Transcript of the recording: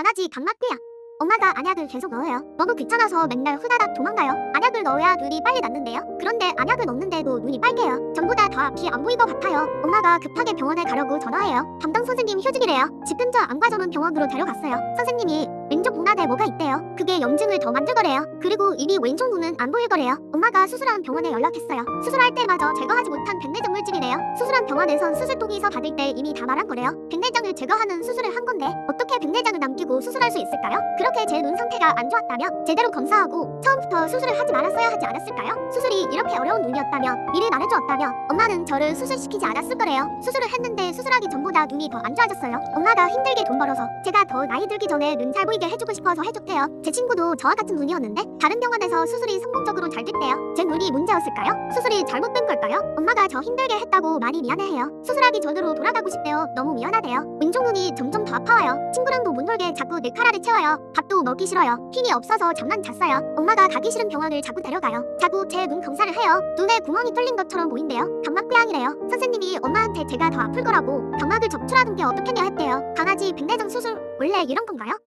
강아지 각막뼈야. 엄마가 안약을 계속 넣어요. 너무 귀찮아서 맨날 후다닥 도망가요. 안약을 넣어야 눈이 빨리 낫는데요. 그런데 안약을 넣는데도 눈이 빨개요. 전보다 더 앞이 안 보인 것 같아요. 엄마가 급하게 병원에 가려고 전화해요. 담당 선생님 휴직이래요. 집 근처 안과 전문 병원으로 데려갔어요. 선생님이 왼쪽 눈안에 뭐가 있대요. 그게 염증을 더 만들 거래요. 그리고 이미 왼쪽 눈은 안 보일 거래요. 엄마가 수술한 병원에 연락했어요. 수술할 때마저 제거하지 못한 백내장 물질이래요. 수술한 병원에선 수술 동의서 받을 때 이미 다 말한 거래요. 백내장을 제거하는 수술을 한 건데 백내장을 남기고 수술할 수 있을까요? 그렇게 제 눈 상태가 안 좋았다면 제대로 검사하고 처음부터 수술을 하지 말았어야 하지 않았을까요? 수술이 이렇게 어려운 눈이었다면 미리 말해주었다면 엄마는 저를 수술시키지 않았을 거래요. 수술을 했는데 수술하기 전보다 눈이 더 안 좋아졌어요. 엄마가 힘들게 돈 벌어서 제가 더 나이 들기 전에 눈 잘 보이게 해주고 싶어서 해줬대요. 제 친구도 저와 같은 눈이었는데 다른 병원에서 수술이 성공적으로 잘 됐대요. 제 눈이 문제였을까요? 수술이 잘못된 걸까요? 엄마가 저 힘들게 했다고 많이 미안해해요. 수술하기 전으로 돌아가고 싶대요. 너무 미안하대요. 왼쪽 눈이 점점 더 아파와요. 친구랑도 못 놀게 자꾸 내 카라를 채워요. 밥도 먹기 싫어요. 힘이 없어서 잠만 잤어요. 엄마가 가기 싫은 병원을 자꾸 데려가요. 자꾸 제 눈 검사를 해요. 눈에 구멍이 뚫린 것처럼 보인대요. 각막뼈양이래요. 선생님이 엄마한테 제가 더 아플 거라고 각막을 접출하는 게 어떻겠냐 했대요. 강아지 백내장 수술 원래 이런 건가요?